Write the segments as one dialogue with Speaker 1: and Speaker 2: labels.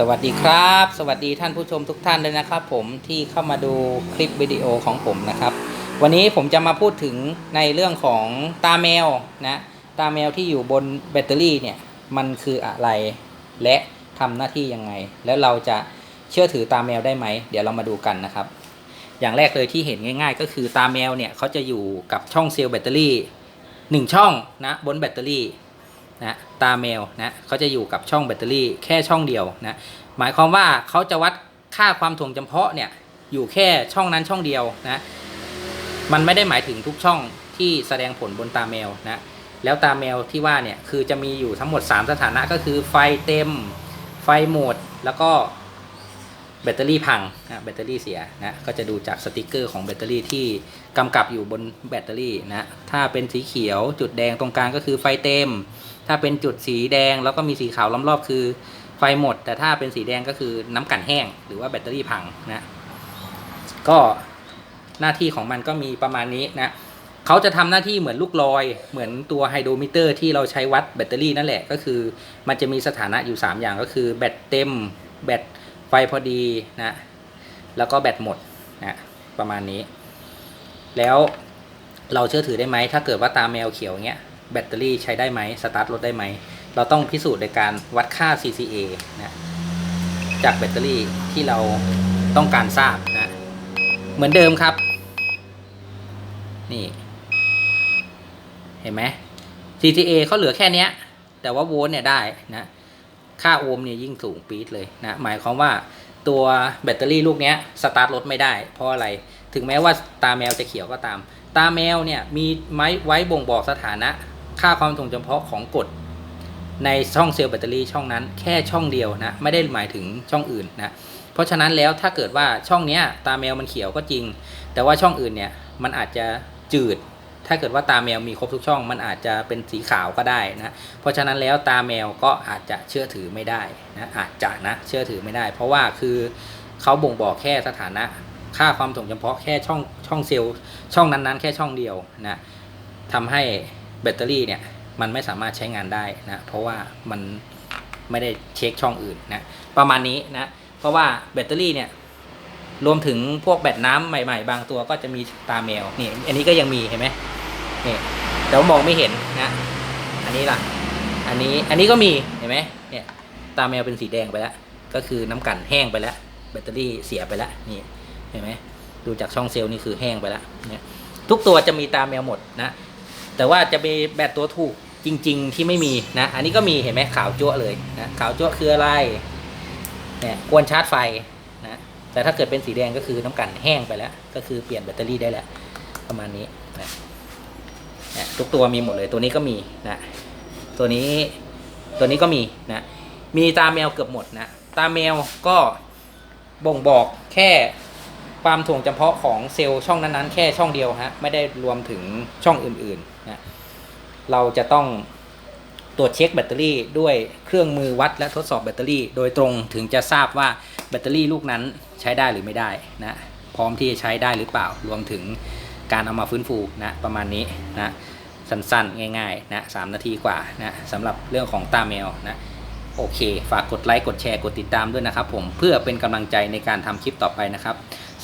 Speaker 1: สวัสดีครับ สวัสดีท่านผู้ชมทุกท่านเลยนะครับ ผมที่เข้ามาดูคลิปวิดีโอของผมนะครับ วันนี้ผมจะมาพูดถึงในเรื่องของตาแมวนะตาแมวที่อยู่บนแบตเตอรี่เนี่ยมันคืออะไร และทำหน้าที่ยังไง แล้วเราจะเชื่อถือตาแมวได้ไหม เดี๋ยวเรามาดูกันนะครับ อย่างแรกเลยที่เห็นง่าย ๆ ก็คือตาแมวเนี่ยเขาจะอยู่กับช่องเซลล์แบตเตอรี่หนึ่งช่องนะบนแบตเตอรี่ นะตาแมวนะเขาจะอยู่กับช่องแบตเตอรี่แค่ช่องเดียวนะหมายความว่าเขาจะวัดค่าความถ่วงจำเพาะเนี่ยอยู่แค่ช่องนั้นช่องเดียวนะมันไม่ได้หมายถึงทุกช่องที่แสดงผลบนตาแมวนะแล้วตาแมวที่ว่าเนี่ยคือจะมีอยู่ทั้งหมด 3 สถานะก็คือไฟเต็มไฟหมดแล้วก็แบตเตอรี่พังนะแบตเตอรี่เสียนะก็จะดูจากสติกเกอร์ของแบตเตอรี่ที่กำกับอยู่บนแบตเตอรี่นะถ้าเป็นสีเขียวจุดแดงตรงกลางก็คือไฟเต็ม ถ้าเป็นจุดสีแดงแล้วก็มีสีขาวล้อมรอบคือไฟหมด แต่ถ้าเป็นสีแดงก็คือน้ำกันแห้ง หรือว่าแบตเตอรี่พังนะก็หน้าที่ของมันก็มีประมาณนี้นะเขาจะทำหน้าที่เหมือนลูกลอย เหมือนตัวไฮโดรมิเตอร์ที่เราใช้วัดแบตเตอรี่นั่นแหละก็คือ มันจะมีสถานะอยู่ 3 อย่างก็คือแบตเต็ม แบตไฟพอดีนะแล้วก็แบตหมดนะประมาณนี้ แล้วเราเชื่อถือได้ไหมถ้าเกิดว่าตาแมวเขียวเงี้ย แบตเตอรี่ใช้ได้ไหมสตาร์ทรถได้ไหม เราต้องพิสูจน์ในการวัดค่า CCA นะจากแบตเตอรี่ที่เราต้องการทราบนะ เหมือนเดิมครับ นี่ เห็นไหม CCA เขาเหลือแค่นี้แต่ว่าโวลต์เนี่ยได้นะ ค่าโอห์มเนี่ยยิ่งสูงปี๊ดเลยนะ หมายความว่าตัวแบตเตอรี่ลูกเนี้ยสตาร์ทรถไม่ได้ เพราะอะไร ถึงแม้ว่าตาแมวจะเขียวก็ตาม ตาแมวเนี่ยมีไม้ไว้บ่งบอกสถานะ ค่าความถ่วงจำเพาะของกฎในช่องเซลล์แบตเตอรี่ช่องนั้นแค่ช่องเดียวนะไม่ได้หมายถึงช่องอื่นนะเพราะฉะนั้นแล้วถ้าเกิดว่าช่องเนี้ยตาแมวมันเขียวก็จริง แต่ว่าช่องอื่นเนี่ยมันอาจจะจืด ถ้าเกิดว่าตาแมวมีครบทุกช่อง มันอาจจะเป็นสีขาวก็ได้นะเพราะฉะนั้นแล้วตาแมวก็อาจจะเชื่อถือไม่ได้นะอาจจะนะเชื่อถือไม่ได้ เพราะว่าคือเขาบ่งบอกแค่สถานะค่าความถ่วงจำเพาะแค่ช่องช่องเซลล์ช่องนั้นๆ แค่ช่องเดียวนะทำให้ แบตเตอรี่เนี่ยมันไม่สามารถใช้งานได้นะเพราะว่ามันไม่ได้เช็คช่องอื่นนะประมาณนี้นะเพราะว่าแบตเตอรี่เนี่ยรวมถึงพวกแบตน้ำใหม่ๆ บางตัวก็จะมีตาแมวนี่อันนี้ก็ยังมีเห็นไหมนี่แต่ว่ามองไม่เห็นนะอันนี้ล่ะอันนี้อันนี้ก็มีเห็นไหมเนี่ยตาแมวเป็นสีแดงไปแล้ว ก็คือน้ำกันแห้งไปแล้ว แบตเตอรี่เสียไปแล้วนี่เห็นไหมดูจากช่องเซลล์นี่คือแห้งไปแล้วเนี่ยทุกตัวจะมีตาแมวหมดนะ แต่ว่าจะมีแบตตัวถูกจริง ๆ ที่ไม่มีนะ อันนี้ก็มีเห็นไหมขาวจั่วเลยนะขาวจั่วคืออะไรเนี่ยควรชาร์จไฟนะแต่ถ้าเกิดเป็นสีแดงก็คือน้ำกันแห้งไปแล้ว ก็คือเปลี่ยนแบตเตอรี่ได้แล้วประมาณนี้นะเนี่ยทุกตัวมีหมดเลยตัวนี้ก็มีนะตัวนี้ตัวนี้ก็มีนะมีตาแมวเกือบหมดนะตาแมวก็บ่งบอกแค่ ความถ่วงจำเพาะของเซลล์ช่องนั้นๆ แค่ช่องเดียวฮะไม่ได้รวมถึงช่องอื่นๆนะเราจะต้องตรวจเช็คแบตเตอรี่ด้วยเครื่องมือวัดและทดสอบแบตเตอรี่ โดยตรงถึงจะทราบว่าแบตเตอรี่ลูกนั้นใช้ได้หรือไม่ได้นะพร้อมที่จะใช้ได้หรือเปล่า รวมถึงการเอามาฟื้นฟูนะประมาณนี้นะสั้นๆ ง่ายๆนะสามนาทีกว่านะสำหรับเรื่องของตาแมวนะโอเค ฝากกดไลค์ กดแชร์ กดติดตามด้วยนะครับผม เพื่อเป็นกำลังใจในการทำคลิปต่อไปนะครับ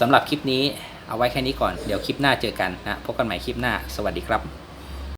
Speaker 1: สำหรับคลิปนี้เอาไว้แค่นี้ก่อน เดี๋ยวคลิปหน้าเจอกันนะ พบกันใหม่คลิปหน้า สวัสดีครับ